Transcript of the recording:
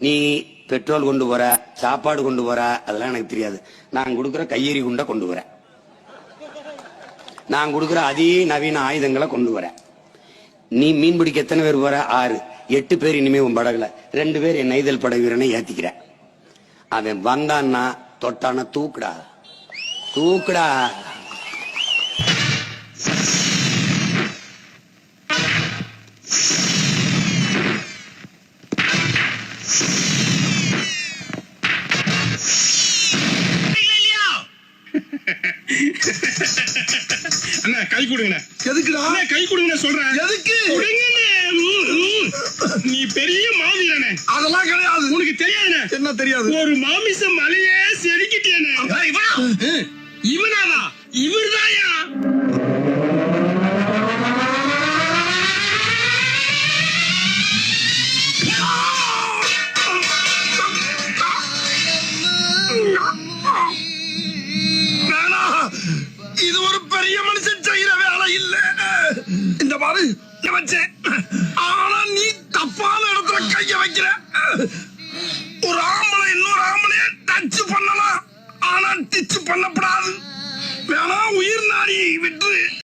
நீ பெட்ரோல் கொண்டு போற சாப்பாடு கொண்டு போற அதெல்லாம் எனக்கு தெரியாது. நான் கொடுக்குற கையெறி குண்டை கொண்டு வரேன் நான் கொடுக்குற அதிநவீன ஆயுதங்களை கொண்டு வரேன் நீ மீன் பிடிக்க எத்தனை பேர் போற? ஆறு. எட்டு பேர் இனிமே உன் படகுல. ரெண்டு பேர் என் நெய்தல் படகு வீரனை ஏத்திக்கிற அவன் வந்தான்னா தொட்டான தூக்குடா. தூக்குடா. அண்ணா கை கொடுங்கண்ணே. எதுக்குடா? அண்ணா கை கொடுங்கண்ணே சொல்றேன். எதுக்கு. நீ பெரிய மாவீரனே. அதெல்லாம் கிடையாது. உனக்கு தெரியாதுண்ணே. என்ன தெரியாது? ஒரு மாமிச மலையே செதுக்கிட்டேனே இது ஒரு பெரிய மனுஷன் செய்யற வேலை இல்ல. இந்த பாரு வச்சேன் ஆனா நீ தப்பான இடத்துல கைய வைக்கிற. ஒரு ஆம்பளை இன்னொரு ஆம்பளைய டச் பண்ணலாம். ஆனா டிச் பண்ணப்படாது. வேணா உயிர் நாடி விட்டு